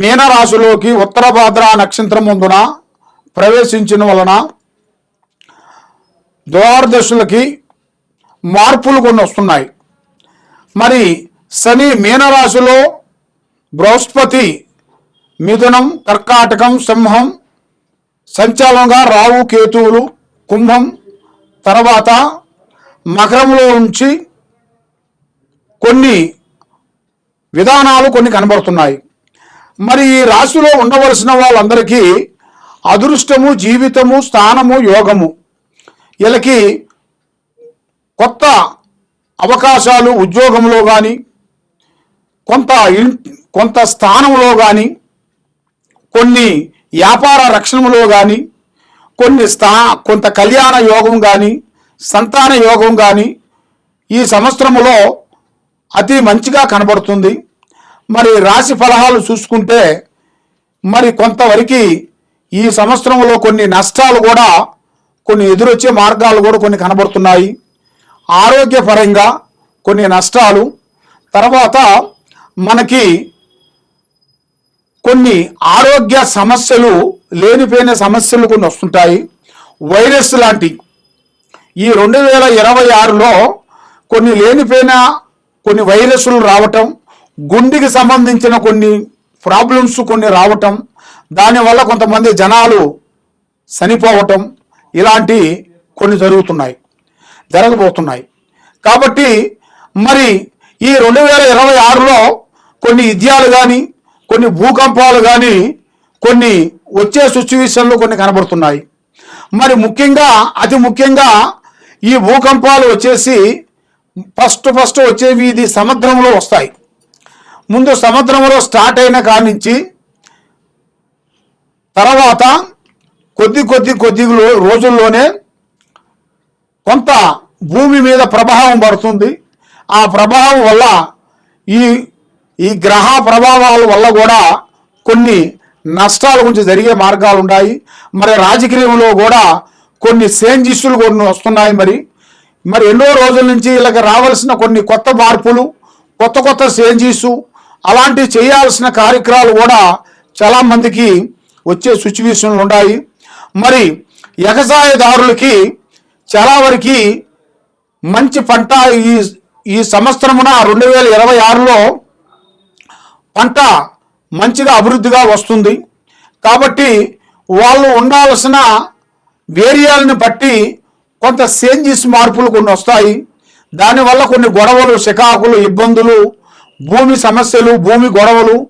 మీనరాశిలోకి ఉత్తర భాద్ర నక్షత్రం ముందున ప్రవేశించిన వలన ద్వారదశులకి మార్పులు కొన్ని వస్తున్నాయి. మరి శని మీనరాశిలో బృహస్పతి మిథునం కర్కాటకం సింహం సంచాలంగా రావు కేతువులు కుంభం తర్వాత మకరంలో ఉంచి కొన్ని విధానాలు కొన్ని కనబడుతున్నాయి. మరి ఈ రాశిలో ఉండవలసిన వాళ్ళందరికీ అదృష్టము జీవితము స్థానము యోగము. వీళ్ళకి కొత్త అవకాశాలు ఉద్యోగంలో కానీ కొంత ఇన్- కొంత స్థానంలో కానీ కొన్ని వ్యాపార రక్షణలో కానీ కొన్ని స్థా కొంత కళ్యాణ యోగం కానీ సంతాన యోగం కానీ ఈ సంవత్సరములో అతి మంచిగా కనబడుతుంది. మరి రాశి ఫలహాలు చూసుకుంటే మరి కొంతవరకు ఈ సంవత్సరంలో కొన్ని నష్టాలు కూడా కొన్ని ఎదురొచ్చే మార్గాలు కూడా కొన్ని కనబడుతున్నాయి. ఆరోగ్యపరంగా కొన్ని నష్టాలు. తర్వాత మనకి కొన్ని ఆరోగ్య సమస్యలు లేనిపోయిన సమస్యలు కొన్ని వస్తుంటాయి. వైరస్ లాంటి ఈ రెండు వేల ఇరవై ఆరులో కొన్ని లేనిపోయిన కొన్ని వైరస్లు రావటం గుండెకి సంబంధించిన కొన్ని ప్రాబ్లమ్స్ కొన్ని రావటం దానివల్ల కొంతమంది జనాలు చనిపోవటం ఇలాంటి కొన్ని జరుగుతున్నాయి జరగబోతున్నాయి. కాబట్టి మరి ఈ రెండు వేల ఇరవై ఆరులో కొన్ని విద్యాలు కానీ కొన్ని భూకంపాలు కానీ కొన్ని వచ్చే సిచ్యువేషన్లు కొన్ని కనబడుతున్నాయి. మరి ముఖ్యంగా అతి ముఖ్యంగా ఈ భూకంపాలు వచ్చేసి ఫస్ట్ ఫస్ట్ వచ్చేవి ఇది సముద్రంలో వస్తాయి. ముందు సముద్రంలో స్టార్ట్ అయిన కానించి తర్వాత కొద్ది కొద్ది కొద్ది రోజుల్లోనే కొంత భూమి మీద ప్రభావం పడుతుంది. ఆ ప్రభావం వల్ల ఈ ఈ గ్రహ ప్రభావాల వల్ల కూడా కొన్ని నష్టాల గురించి జరిగే మార్గాలు ఉన్నాయి. మరి రాజకీయంలో కూడా కొన్ని సేంజిస్టులు కొన్ని వస్తున్నాయి మరి. మరి ఎన్నో రోజుల నుంచి ఇలాగ రావాల్సిన కొన్ని కొత్త మార్పులు కొత్త కొత్త సేంజీసు అలాంటి చేయాల్సిన కార్యక్రమాలు కూడా చాలా మందికి వచ్చే సిచ్యువేషన్లు ఉన్నాయి. మరి వ్యవసాయదారులకి చాలా వరకు మంచి పంట ఈ ఈ సంవత్సరమున రెండు వేల ఇరవై ఆరులో పంట మంచిగా అభివృద్ధిగా వస్తుంది. కాబట్టి వాళ్ళు ఉండాల్సిన వేరియాలను బట్టి కొంత చేంజెస్ మార్పులు కొన్ని వస్తాయి. దానివల్ల కొన్ని గొడవలు చికాకులు ఇబ్బందులు భూమి సమస్యలు భూమి గొడవలు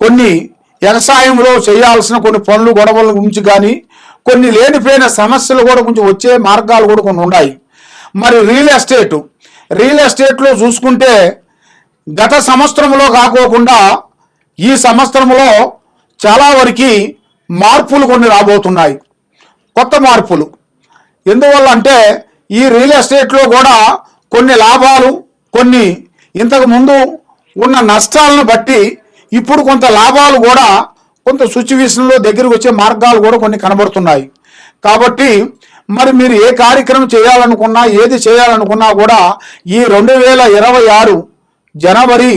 కొన్ని వ్యవసాయంలో చేయాల్సిన కొన్ని పనులు గొడవల గురించి కానీ కొన్ని లేనిపోయిన సమస్యలు కూడా కొంచెం వచ్చే మార్గాలు కూడా కొన్ని ఉన్నాయి. మరి రియల్ ఎస్టేట్ రియల్ ఎస్టేట్లో చూసుకుంటే గత సంవత్సరంలో కాకోకుండా ఈ సంవత్సరంలో చాలా వరకు మార్పులు కొన్ని రాబోతున్నాయి. కొత్త మార్పులు. ఎందువల్ల అంటే ఈ రియల్ ఎస్టేట్లో కూడా కొన్ని లాభాలు కొన్ని ఇంతకు ముందు ఉన్న నష్టాలను బట్టి ఇప్పుడు కొంత లాభాలు కూడా కొంత సిచ్యువేషన్లో దగ్గరకు వచ్చే మార్గాలు కూడా కొన్ని కనబడుతున్నాయి. కాబట్టి మరి మీరు ఏ కార్యక్రమం చేయాలనుకున్నా ఏది చేయాలనుకున్నా కూడా ఈ రెండు వేల ఇరవై ఆరు జనవరి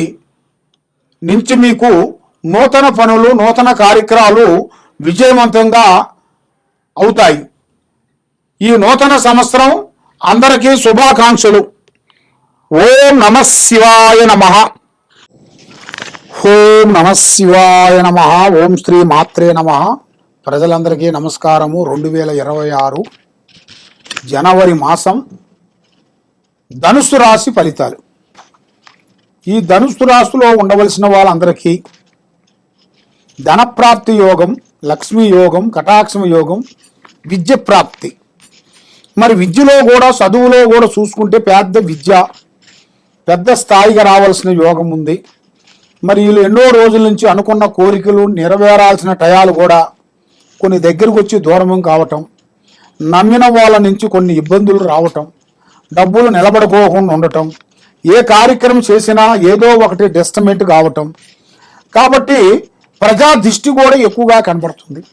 నుంచి మీకు నూతన పనులు నూతన కార్యక్రమాలు విజయవంతంగా అవుతాయి. ఈ నూతన సంవత్సరం అందరికీ శుభాకాంక్షలు. ఓం నమ శివాయ నమ. ఓం నమ శివాయ నమ. ఓం శ్రీ మాత్రే నమ. ప్రజలందరికీ నమస్కారము. రెండు వేల ఇరవై ఆరు జనవరి మాసం ధనుసు రాశి ఫలితాలు. ఈ ధనుసు రాశిలో ఉండవలసిన వాళ్ళందరికీ ధనప్రాప్తి యోగం లక్ష్మీ యోగం కటాక్షమ యోగం విద్య ప్రాప్తి. మరి విద్యలో కూడా చదువులో కూడా చూసుకుంటే పెద్ద విద్య పెద్ద స్థాయిగా రావాల్సిన యోగం ఉంది. మరి వీళ్ళు ఎన్నో రోజుల నుంచి అనుకున్న కోరికలు నెరవేరాల్సిన టయాలు కూడా కొన్ని దగ్గరకు వచ్చి దూరం కావటం నమ్మిన వాళ్ళ నుంచి కొన్ని ఇబ్బందులు రావటం డబ్బులు నిలబడుకోకుండా ఉండటం ఏ కార్యక్రమం చేసినా ఏదో ఒకటి డిస్టమెంట్ కావటం. కాబట్టి ప్రజా దిష్టి కూడా ఎక్కువగా కనబడుతుంది.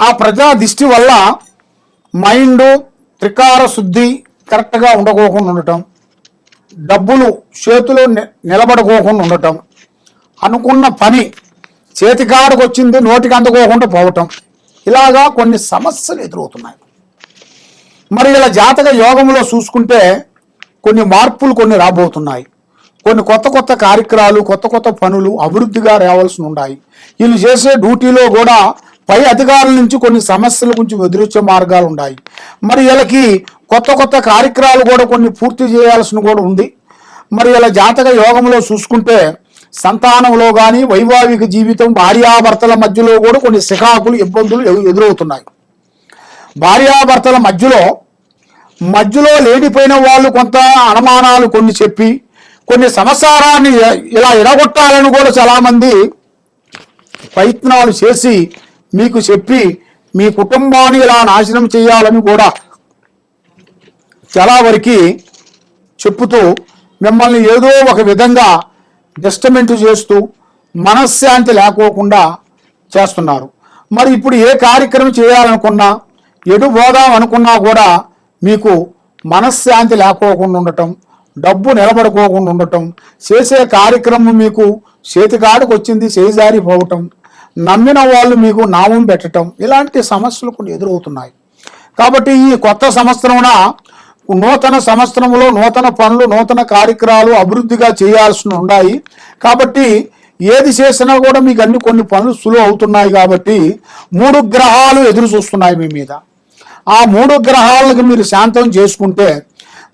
ఆ ప్రజా దిష్టి వల్ల మైండ్ త్రికార శుద్ధి కరెక్ట్గా ఉండకోకుండా ఉండటం డబ్బులు చేతిలో ని- నిలబడుకోకుండా ఉండటం అనుకున్న పని చేతికాడకు వచ్చింది నోటికి అందుకోకుండా పోవటం. ఇలాగా కొన్ని సమస్యలు ఎదురవుతున్నాయి. మరి ఇలా జాతక యోగంలో చూసుకుంటే కొన్ని మార్పులు కొన్ని రాబోతున్నాయి. కొన్ని కొత్త కొత్త కార్యక్రమాలు కొత్త కొత్త పనులు అభివృద్ధిగా రావాల్సి ఉన్నాయి వీళ్ళు చేసే డ్యూటీలో కూడా పై అధికారుల నుంచి కొన్ని సమస్యల గురించి ఎదురొచ్చే మార్గాలు ఉన్నాయి. మరి వీళ్ళకి కొత్త కొత్త కార్యక్రమాలు కూడా కొన్ని పూర్తి చేయాల్సిన కూడా ఉంది. మరి ఇలా జాతక యోగంలో చూసుకుంటే సంతానంలో కానీ వైవాహిక జీవితం భార్యాభర్తల మధ్యలో కూడా కొన్ని శిఖాకులు ఇబ్బందులు ఎదురవుతున్నాయి. భార్యాభర్తల మధ్యలో మధ్యలో లేనిపోయిన వాళ్ళు కొంత అనుమానాలు కొన్ని చెప్పి కొన్ని సంవత్సరాన్ని ఇలా ఎడగొట్టాలని కూడా చాలామంది ప్రయత్నాలు చేసి మీకు చెప్పి మీ కుటుంబాన్ని ఇలా నాశనం చేయాలని కూడా చాలా వరకు చెప్పుతూ మిమ్మల్ని ఏదో ఒక విధంగా డిస్టమెంట్ చేస్తూ మనశ్శాంతి లేకోకుండా చేస్తున్నారు. మరి ఇప్పుడు ఏ కార్యక్రమం చేయాలనుకున్నా ఎటు పోదాం అనుకున్నా కూడా మీకు మనశ్శాంతి లేకోకుండా ఉండటం డబ్బు నిలబడుకోకుండా ఉండటం చేసే కార్యక్రమం మీకు చేతికాడికి వచ్చింది చేజారిపోవటం నమ్మిన వాళ్ళు మీకు నామం పెట్టటం ఇలాంటి సమస్యలు కొన్ని ఎదురవుతున్నాయి. కాబట్టి ఈ కొత్త సంవత్సరమున నూతన సంవత్సరంలో నూతన పనులు నూతన కార్యక్రమాలు అభివృద్ధిగా చేయాల్సి ఉన్నాయి. కాబట్టి ఏది చేసినా కూడా మీకు అన్ని కొన్ని పనులు సులువు అవుతున్నాయి కాబట్టి మూడు గ్రహాలు ఎదురు చూస్తున్నాయి మీ మీద. ఆ మూడు గ్రహాలకు మీరు శాంతం చేసుకుంటే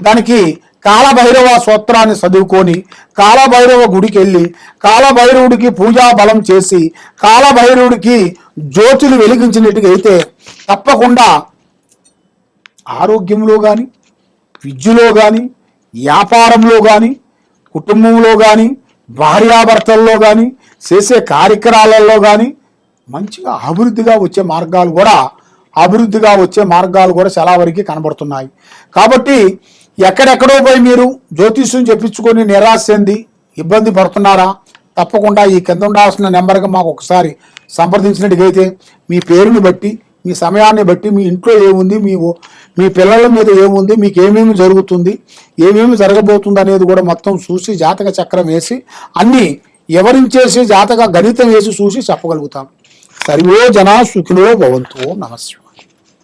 దానికి కాలభైరవ స్తోత్రాన్ని చదువుకొని కాలభైరవ గుడికి వెళ్ళి కాలభైరవుడికి పూజా బలం చేసి కాలభైరవుడికి జ్యోతులు వెలిగించినట్టుగా అయితే తప్పకుండా ఆరోగ్యంలో కానీ విద్యలో కానీ వ్యాపారంలో కానీ కుటుంబంలో కానీ భార్యాభర్తల్లో కానీ చేసే కార్యక్రమాలలో కానీ మంచిగా అభివృద్ధిగా వచ్చే మార్గాలు కూడా అభివృద్ధిగా వచ్చే మార్గాలు కూడా చాలా వరకు కనబడుతున్నాయి. కాబట్టి ఎక్కడెక్కడో పోయి మీరు జ్యోతిష్యం చెప్పించుకొని నిరాశ చెంది ఇబ్బంది పడుతున్నారా? తప్పకుండా ఈ కింద ఉండాల్సిన నెంబర్కి మాకు ఒకసారి సంప్రదించినట్టుగైతే మీ పేరుని బట్టి మీ సమయాన్ని బట్టి మీ ఇంట్లో ఏముంది మీ మీ పిల్లల మీద ఏముంది? మీకు ఏమేమి జరుగుతుంది? ఏమేమి జరగబోతుంది అనేది కూడా మొత్తం చూసి జాతక చక్రం వేసి అన్నీ ఎవరించేసి జాతక గణితం వేసి చూసి చెప్పగలుగుతాం. సర్వో జనా సుఖిలో భవంతు నమస్కారం